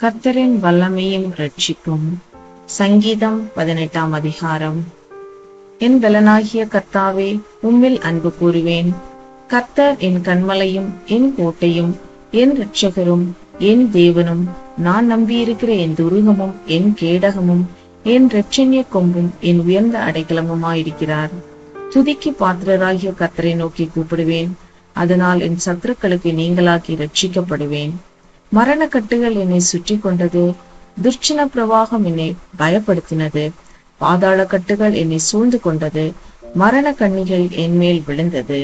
கர்த்தரின் வல்லமையும் ரட்சிப்பும் சங்கீதம் பதினெட்டாம் அதிகாரம். என் பலனாகிய கர்த்தாவே உம்மில் அன்பு கூறுவேன். கர்த்தர் என் கண்மலையும் என் கோட்டையும் என் ரட்சகரும் என் தேவனும் நான் நம்பியிருக்கிற என் துருகமும் என் கேடகமும் என் இரட்சண்ய கொம்பும் என் உயர்ந்த அடைக்கலமுமாயிருக்கிறார். துதிக்கு பாத்திரராகிய கர்த்தரை நோக்கி கூப்பிடுவேன். அதனால் என் சத்துருக்களுக்கு நீங்களாக்கி ரட்சிக்கப்படுவேன் மரண கட்டுகள் என்னை சுற்றி கொண்டது துர்ச்சின பிரவாகம் என்னை பயப்படுத்தினது பாதாள கட்டுகள் என்னை சூழ்ந்து கொண்டது மரண கண்ணிகள் என் மேல் விழுந்தது.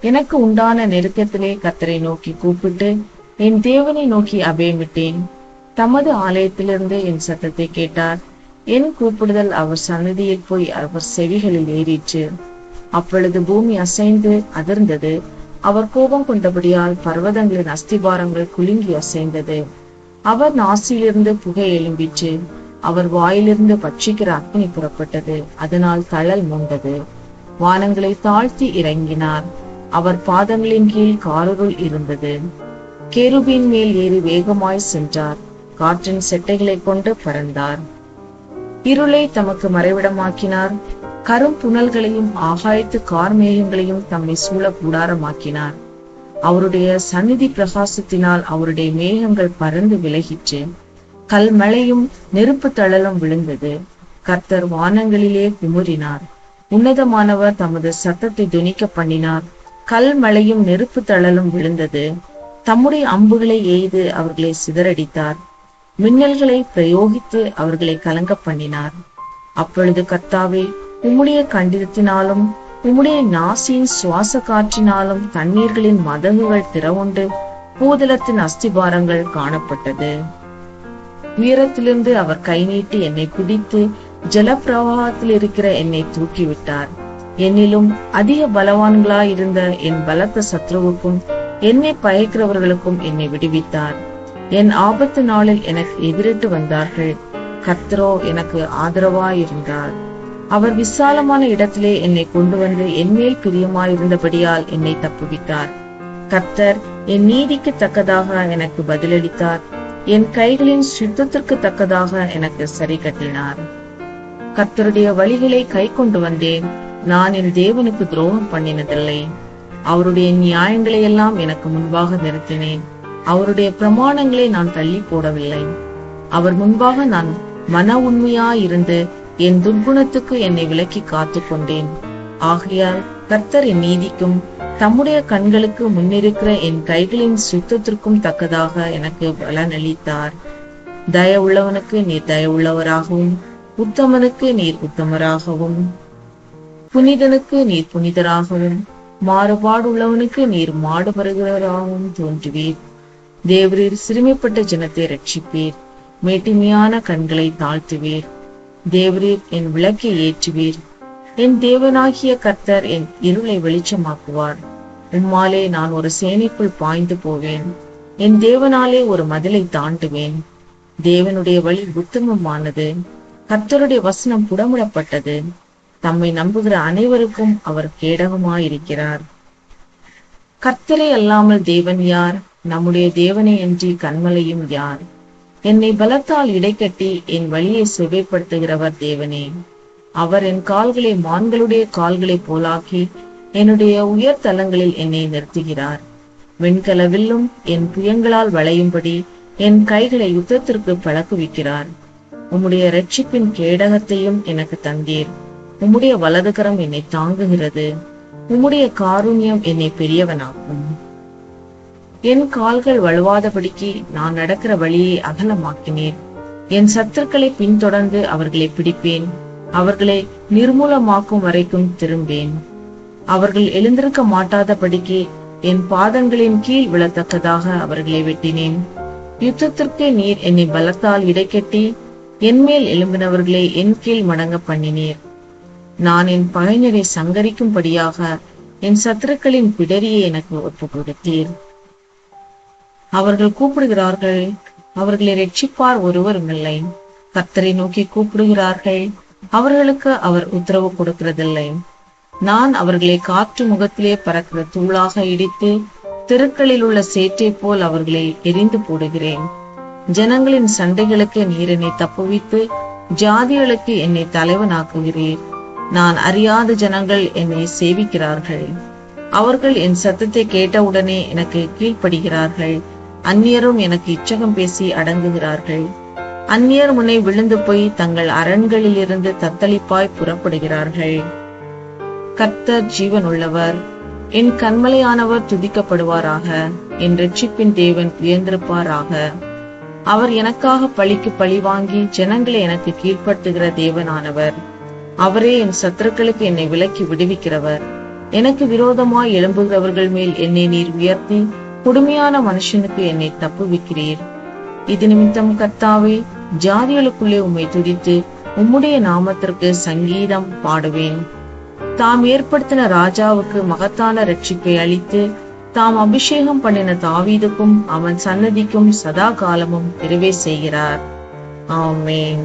எனக்கு உண்டான நெருக்கத்திலே கத்தரை நோக்கி கூப்பிட்டு என் தேவனை நோக்கி அபயமிட்டேன். தமது ஆலயத்திலிருந்து என் சத்தத்தை கேட்டார். என் கூப்பிடுதல் அவர் சன்னதியில் போய் அவர் செவிகளில் ஏறிற்று. அப்பொழுது பூமி அசைந்து அதிர்ந்தது. அவர் கோபம் கொண்டபடியால் பர்வதங்களின் அஸ்திபாரங்கள் குலுங்கி அசைந்தது. அவர் நாசியிலிருந்து புகை எழும்பிச்சு அவர் வாயிலிருந்து பட்சிக்கிற அக்னி புறப்பட்டது. அதனால் தழல் மூண்டது. வானங்களை தாழ்த்தி இறங்கினார். அவர் பாதங்களின் கீழ் காருருள் இருந்தது. கேருபின் மேல் ஏறி வேகமாய் சென்றார். காற்றின் செட்டைகளை கொண்டு பறந்தார். இருளை தமக்கு மறைவிடமாக்கினார். கரும் புனல்களையும் ஆகாயத்து கார்மேகங்களையும் தம்மை சூழ கூடாரமாக்கினார் அவருடைய சந்நிதி பிரகாசத்தினால் அவருடைய மேகங்கள் பறந்து விலகிற்று கல்மழையும் நெருப்பு தழலும் விழுந்தது. கர்த்தர் வானங்களிலே குமுறினார். உன்னதமானவர் தமது சத்தத்தை துணிக்க பண்ணினார். கல்மழையும் நெருப்பு தழலும் விழுந்தது. தம்முடைய அம்புகளை எய்து அவர்களை சிதறடித்தார். மின்னல்களை பிரயோகித்து அவர்களை கலங்க பண்ணினார். அப்பொழுது கர்த்தாவே உம்முடைய கண்டிதத்தினாலும் உம்முடைய நாசியின் சுவாச காற்றினாலும் தண்ணீர்களின் மதகுகள் திறவுண்டு பூதலத்தின் அஸ்திபாரங்கள் காணப்பட்டது. உயரத்திலிருந்து அவர் கை நீட்டி என்னை பிடித்து ஜலப்பிரவாகத்தில் இருக்கிற என்னை தூக்கிவிட்டார். என்னிலும் அதிக பலவான்களாயிருந்த என் பலத்த சத்ருவுக்கும் என்னை பயக்கிறவர்களுக்கும் என்னை விடுவித்தார். என் ஆபத்து நாளில் எனக்கு எதிரிட்டு வந்தார்கள். கத்ரோ எனக்கு ஆதரவாயிருந்தார். அவர் விசாலமான இடத்திலே என்னை கொண்டு வந்து என்மேல் பிரியமாயிருந்தபடியால் என்னை தப்புவித்தார் கர்த்தர் என் நீதிக்கு தக்கதாக எனக்கு பதிலளித்தார். என் கைகளின் சுத்தத்திற்கு தக்கதாக எனக்கு சரி கட்டினார். கர்த்தருடைய வழிகளை கை கொண்டு வந்தேன். நான் என் தேவனுக்கு துரோகம் பண்ணினதில்லை. அவருடைய நியாயங்களை எல்லாம் எனக்கு முன்பாக நிறுத்தினேன். அவருடைய பிரமாணங்களை நான் தள்ளி போடவில்லை. அவர் முன்பாக நான் மன உண்மையாயிருந்து என் துர்குணத்துக்கு என்னை விலக்கி காத்து கொண்டேன் ஆகையால் கர்த்தர் என் நீதிக்கும் தம்முடைய கண்களுக்கு முன்னிருக்கிற என் கைகளின் சுத்தத்திற்கும் தக்கதாக எனக்கு பலனளித்தார். தயவுள்ளவனுக்கு நீர் தயவுள்ளவராகவும் உத்தமனுக்கு நீர் உத்தமராகவும் புனிதனுக்கு நீர் புனிதராகவும் மாறுபாடுள்ளவனுக்கு நீர் மாடுபடுகிறவராகவும் தோன்றுவீர். தேவரீர் சிறுமிப்பட்ட ஜனத்தை ரட்சிப்பீர். மேட்டிமையான கண்களை தாழ்த்துவீர். தேவரீர் என் விளக்கை ஏற்றுவீர். என் தேவனாகிய கர்த்தர் என் இருளை வெளிச்சமாக்குவார். உம்மாலே நான் ஒரு சேனைக்குள் பாய்ந்து போவேன். என் தேவனாலே ஒரு மதிலை தாண்டுவேன். தேவனுடைய வழி உத்தமமானது. கர்த்தருடைய வசனம் புடமிடப்பட்டது. தம்மை நம்புகிற அனைவருக்கும் அவர் கேடகமாயிருக்கிறார். கர்த்தரை அல்லாமல் தேவன் யார்? நம்முடைய தேவனை என்று கண்மலையும் யார்? என்னை பலத்தால் இடைக்கட்டி என் வழியை செவைப்படுத்துகிறவர் தேவனே. அவர் என் கால்களை மான்களுடைய கால்களைப் போலாக்கி என்னுடைய உயர் தலங்களில் என்னை நிறுத்துகிறார். வெண்கலவில்லும் என் புயங்களால் வளையும்படி என் கைகளை யுத்தத்திற்கு பழக்குவிக்கிறார். உம்முடைய ரட்சிப்பின் கேடகத்தையும் எனக்கு தந்தீர். உம்முடைய வலதுகரம் என்னை தாங்குகிறது. உம்முடைய காருண்யம் என்னை பெரியவனாகும் என் கால்கள் வலுவாதபடிக்கு நான் நடக்கிற வழியை அகலமாக்கினேன். என் சத்துருக்களை பின்தொடர்ந்து அவர்களை பிடிப்பேன். அவர்களை நிர்மூலமாக்கும் வரைக்கும் திரும்பேன். அவர்கள் எழுந்திருக்க மாட்டாதபடிக்கு என் பாதங்களின் கீழ் விழத்தக்கதாக அவர்களை வெட்டினேன். யுத்தத்திற்கு நீர் என்னை பலத்தால் இடைக்கட்டி என்மேல் எழும்பினவர்களை என் கீழ் மடங்க பண்ணினீர். நான் என் பகைஞரை சங்கரிக்கும்படியாக என் சத்துருக்களின் பிடரியை எனக்கு ஒப்பு கொடுத்தீர் அவர்கள் கூப்பிடுகிறார்கள். அவர்களை ரட்சிப்பார் ஒருவரும் இல்லை கர்த்தரை நோக்கி கூப்பிடுகிறார்கள். அவர்களுக்கு அவர் உத்தரவு கொடுக்கிறதில்லை. நான் அவர்களை காற்று முகத்திலே பறக்கிற தூளாக இடித்து தெருக்களில் உள்ள சேற்றை போல் அவர்களை எரிந்து போடுகிறேன். ஜனங்களின் சண்டைகளுக்கு நீர் என்னை தப்புவித்து ஜாதிகளுக்கு என்னை தலைவனாக்குகிறீர். நான் அறியாத ஜனங்கள் என்னை சேவிக்கிறார்கள். அவர்கள் என் சத்தத்தை கேட்டவுடனே எனக்கு கீழ்ப்படுகிறார்கள். அந்நியரும் எனக்கு இச்சகம் பேசி அடங்குகிறார்கள். அந்நியர் முனை விழுந்து போய் தங்கள் அரண்களிலிருந்து தத்தளிப்பாய் புறப்படுகிறார்கள். கர்த்தர் ஜீவனுள்ளவர். என் கண்மலையானவர் துதிக்கப்படுவாராக. என் ரட்சிப்பின் தேவன் உயர்ந்திருப்பாராக. அவர் எனக்காக பழிக்கு பழி வாங்கி ஜனங்களை எனக்கு கீழ்ப்படுத்துகிற தேவனானவர். அவரே என் சத்துருக்களுக்கு என்னை விலக்கி விடுவிக்கிறவர். எனக்கு விரோதமாய் எழும்புகிறவர்கள் மேல் என்னை நீர் உயர்த்தி கொடுமையான மனுஷனுக்கு என்னை தப்புவிக்கிறீர் இது நிமித்தம் கர்த்தாவே ஜாதிகளுக்குள்ளே உம்மை துதித்து உம்முடைய நாமத்திற்கு சங்கீதம் பாடுவேன். தாம் ஏற்படுத்தின ராஜாவுக்கு மகத்தான ரட்சிப்பை அளித்து தாம் அபிஷேகம் பண்ணின தாவீதுக்கும் அவன் சன்னதிக்கும் சதா காலமும் திருவே செய்கிறார். ஆமேன்.